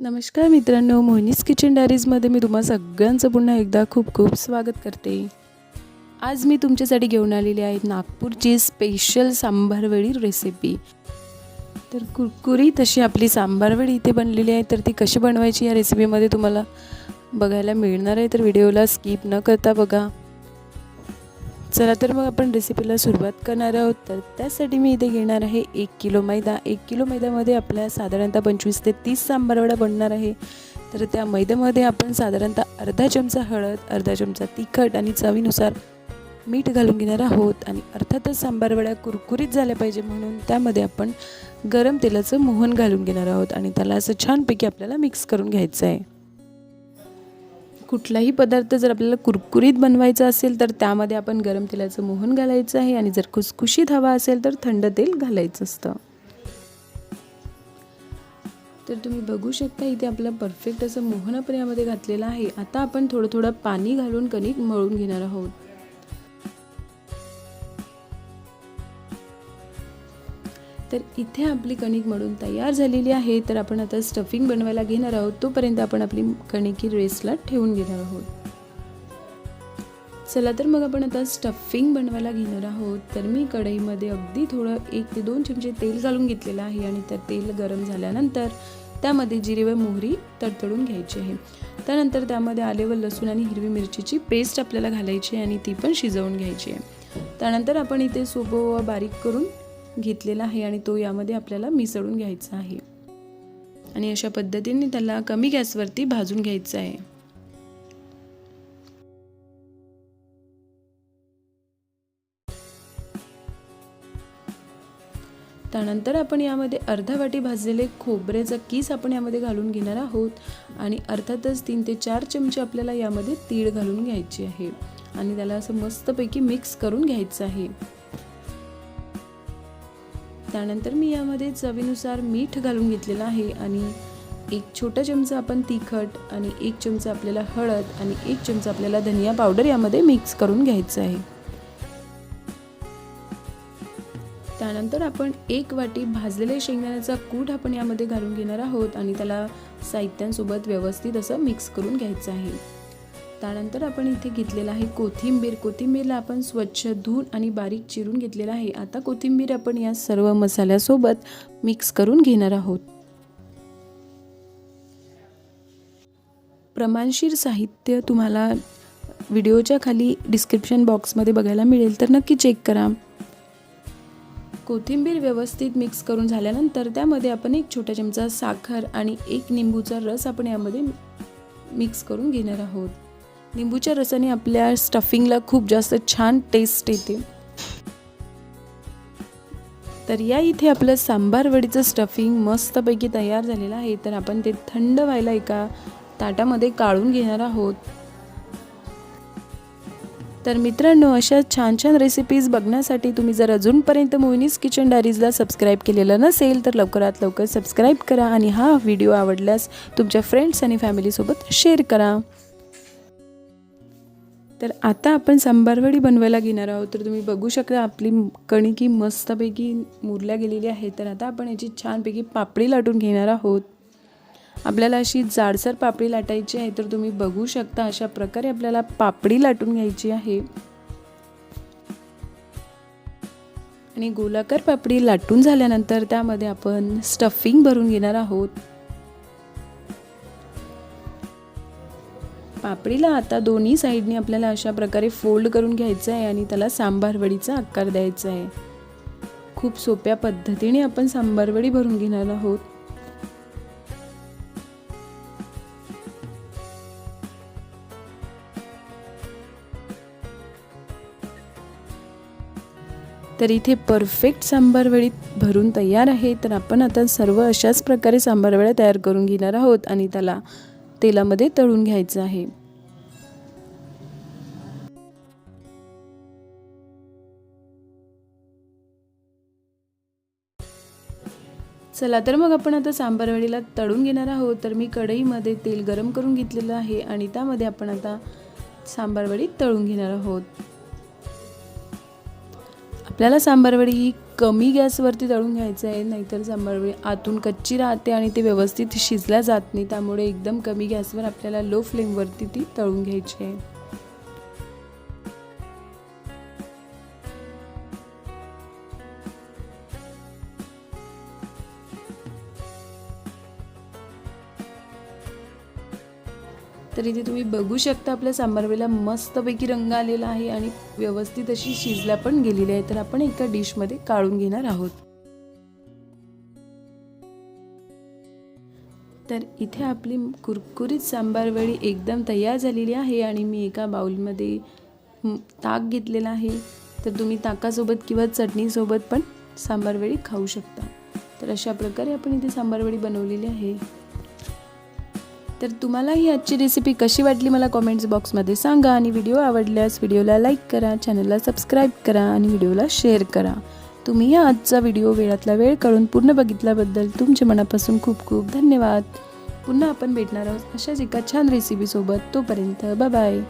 नमस्कार मित्रांनो मोहिनीस किचन डायरीजमध्ये मी तुम्हा सगळ्यांचं पुन्हा एकदा खूप खूप स्वागत करते. आज मी तुमच्यासाठी घेऊन आलेली आहे नागपूरची स्पेशल सांबारवडी रेसिपी तर कुरकुरीत अशी आपली सांबारवडी इथे बनलेली आहे तर ती कशी बनवायची या रेसिपीमध्ये तुम्हाला बघायला मिळणार आहे तर व्हिडिओला स्किप न करता बघा. चला तर मग आपण रेसिपीला सुरुवात करणार आहोत. तर त्यासाठी मी इथे घेणार आहे एक किलो मैदा. एक किलो मैद्यामध्ये आपल्या साधारणतः पंचवीस ते तीस सांबारवडा बनणार आहे. तर त्या मैद्यामध्ये आपण साधारणतः अर्धा चमचा हळद अर्धा चमचा तिखट आणि चवीनुसार मीठ घालून घेणार आहोत. आणि अर्थातच सांबारवड्या कुरकुरीत झाल्या पाहिजे म्हणून त्यामध्ये आपण गरम तेलाचं मोहन घालून घेणार आहोत. आणि त्याला असं छानपैकी आपल्याला मिक्स करून घ्यायचं आहे कुठलाही पदार्थ जर आपल्याला कुरकुरीत बनवायचा असेल तर त्यामध्ये आपण गरम तेलाचं मोहन घालायचं आहे आणि जर खुसखुशीत हवा असेल तर थंड तेल घालायचं असतं. तर तुम्ही बघू शकता इथे आपलं परफेक्ट असं मोहन आपण यामध्ये घातलेलं आहे. आता आपण थोडं थोडं पाणी घालून कणिक मळून घेणार आहोत. तर इथे आपली कणिक मळून तयार झालेली आहे. तर आपण आता स्टफिंग बनवायला घेणार आहोत. तोपर्यंत आपण आपली कणिकी रेसला ठेवून घेणार आहोत. चला तर मग आपण आता स्टफिंग बनवायला घेणार आहोत. तर मी कढईमध्ये अगदी थोडं एक ते दोन चमचे तेल घालून घेतलेलं आहे आणि त्या तेल गरम झाल्यानंतर त्यामध्ये जिरे व मोहरी तडतडून घ्यायची आहे. त्यानंतर त्यामध्ये आले व लसूण आणि हिरवी मिरचीची पेस्ट आपल्याला घालायची आहे आणि ती पण शिजवून घ्यायची आहे. त्यानंतर आपण इथे सोबं व बारीक करून घेतलेला आहे आणि तो यामध्ये आपल्याला मिसळून घ्यायचा आहे. आणि अशा पद्धतीने त्याला कमी गॅसवरती भाजून घ्यायचं आहे. त्यानंतर आपण यामध्ये अर्धा वाटी भाजलेले खोबऱ्याचा किस आपण यामध्ये घालून घेणार आहोत. आणि अर्थातच तीन ते चार चमचे आपल्याला यामध्ये तीळ घालून घ्यायची आहे. आणि त्याला असं मस्तपैकी मिक्स करून घ्यायचं आहे. त्यानंतर मी यामध्ये चवीनुसार मीठ घालून घेतलेलं आहे आणि एक छोटा चमचा आपण तिखट आणि एक चमचा आपल्याला हळद आणि एक चमचा आपल्याला धनिया पावडर यामध्ये मिक्स करून घ्यायचं आहे. त्यानंतर आपण एक वाटी भाजलेले शेंगदाण्याचा कूट आपण यामध्ये घालून घेणार आहोत आणि त्याला साहित्यांसोबत व्यवस्थित असं मिक्स करून घ्यायचं आहे. त्यानंतर आपण इथे घेतलेलं आहे कोथिंबीर. कोथिंबीरला आपण स्वच्छ धुवून आणि बारीक चिरून घेतलेलं आहे. आता कोथिंबीर आपण या सर्व मसाल्यासोबत मिक्स करून घेणार आहोत. प्रमाणशीर साहित्य तुम्हाला व्हिडिओच्या खाली डिस्क्रिप्शन बॉक्समध्ये बघायला मिळेल तर नक्की चेक करा. कोथिंबीर व्यवस्थित मिक्स करून झाल्यानंतर त्यामध्ये आपण एक छोटा चमचा साखर आणि एक निंबूचा रस आपण यामध्ये मिक्स करून घेणार आहोत. लिंबूच्या रसाने आपल्या स्टफिंगला खूप जास्त छान टेस्ट येते. तर या इथे आपलं सांबार वडीचं स्टफिंग मस्तपैकी तयार झालेलं आहे. तर आपण ते थंड व्हायला एका ताटामध्ये काढून घेणार आहोत. तर मित्रांनो अशा छान छान रेसिपीज बघण्यासाठी तुम्ही जर अजूनपर्यंत मोहिनीज किचन डायरीजला सबस्क्राईब केलेलं नसेल तर लवकरात लवकर सबस्क्राईब करा आणि हा व्हिडिओ आवडल्यास तुमच्या फ्रेंड्स आणि फॅमिलीसोबत शेअर करा. तर आता आपण सांबारवडी बनवायला घेणार आहोत. तर तुम्ही बघू शकता आपली कणिकी मस्तपैकी मुरल्या गेलेली आहे. तर आता आपण याची छानपैकी पापडी लाटून घेणार आहोत. आपल्याला अशी जाडसर पापडी लाटायची आहे. तर तुम्ही बघू शकता अशा प्रकारे आपल्याला पापडी लाटून घ्यायची आहे. आणि गोलाकार पापडी लाटून झाल्यानंतर त्यामध्ये आपण स्टफिंग भरून घेणार आहोत. पापडीला आता दोन्ही साईडने आपल्याला अशा प्रकारे फोल्ड करून घ्यायचं आहे आणि त्याला सांबारवडीचा आकार द्यायचा आहे. खूप सोप्या पद्धतीने आपण सांबारवडी भरून घेणार आहोत. तर इथे परफेक्ट सांबारवडीत भरून तयार आहे. तर आपण आता सर्व अशाच प्रकारे सांबारवड्या तयार करून घेणार आहोत आणि त्याला तेलामध्ये तळून घ्यायचं आहे. चला तर मग आपण आता सांबारवडीला तळून घेणार आहोत. तर मी कढईमध्ये तेल गरम करून घेतलेलं आहे आणि त्यामध्ये आपण आता सांबारवडी तळून घेणार आहोत. आपल्याला सांबारवडी ही कमी गॅसवरती तळून घ्यायचं आहे नाहीतर सांबारवडी आतून कच्ची राहते आणि ते व्यवस्थित शिजल्या जात नाही. त्यामुळे एकदम कमी गॅसवर आपल्याला लो फ्लेमवरती ती तळून घ्यायची आहे. तर इथे तुम्ही बघू शकता आपल्या सांबारवेला मस्तपैकी रंग आलेला आहे आणि व्यवस्थित अशी शिजल्या पण गेलेली आहे तर आपण एका डिशमध्ये काढून घेणार आहोत. तर इथे आपली कुरकुरीत सांबारवडी एकदम तयार झालेली आहे आणि मी एका बाऊलमध्ये ताक घेतलेला आहे. तर तुम्ही ताकासोबत किंवा चटणीसोबत पण सांबारवडी खाऊ शकता. तर अशा प्रकारे आपण इथे सांबारवडी बनवलेली आहे. तर तुम्हाला ही आजची रेसिपी कशी वाटली मला कॉमेंट्स बॉक्समध्ये सांगा आणि व्हिडिओ आवडल्यास व्हिडिओला लाईक करा चॅनलला सबस्क्राईब करा आणि व्हिडिओला शेअर करा. तुम्ही या आजचा व्हिडिओ वेळातला वेळ काढून पूर्ण बघितल्याबद्दल तुमच्या मनापासून खूप खूप धन्यवाद. पुन्हा आपण भेटणार आहोत अशाच एका छान रेसिपीसोबत तोपर्यंत बाय